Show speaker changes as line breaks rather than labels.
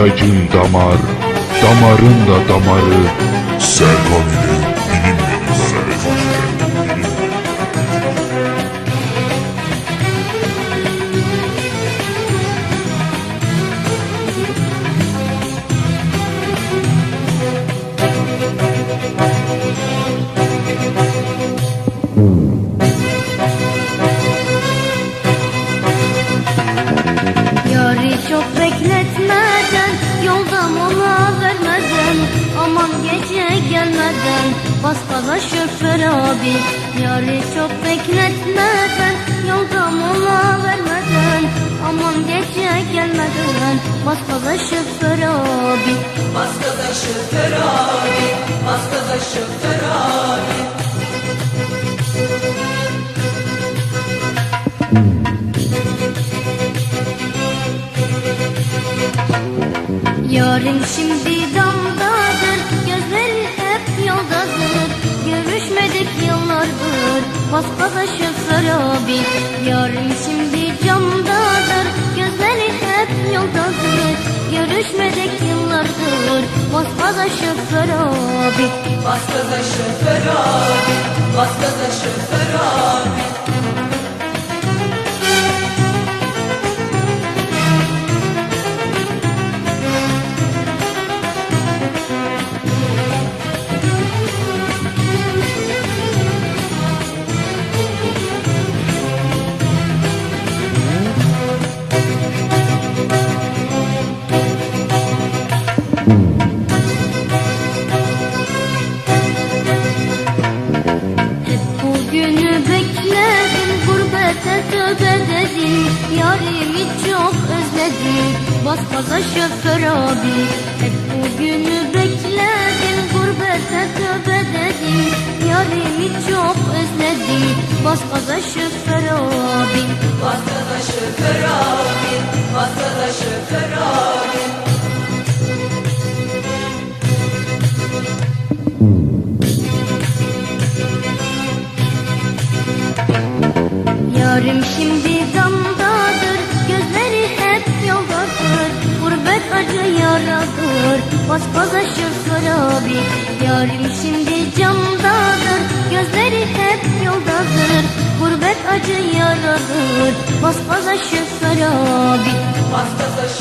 İlacın damar, damarın da damarı.
Serkan'ın bilinmeyen sere
Aman gece gelmeden Bas gaza şoför abi. Yarı çok bekletmeden Yolda mola vermeden. Aman gece gelmeden Bas gaza şoför abi.
Bas gaza şoför abi, bas gaza şoför abi.
Yarın şimdi Gözleri hep yoldadır Görüşmedik yıllardır. Şoför abi Yarın şimdi camdadır Gözleri hep yoldadır Görüşmedik yıllardır. Bas gaza şoför abi
Bas gaza
bugünü bekledim Gurbete tövbe dedim Yarimi çok özledim Bas şoför abi Hep bugünü bekledim Gurbete tövbe dedim Yarimi çok özledim Bas şoför abi
Bas şoför abi,
Yarım şimdi damdadır Gözleri hep yoldadır. Gurbet acı yaradır Bas gaza şoför abi Yarım şimdi camdadır Gözleri hep yoldadır. Gurbet acı yaradır Bas gaza şoför abi
Bas gaza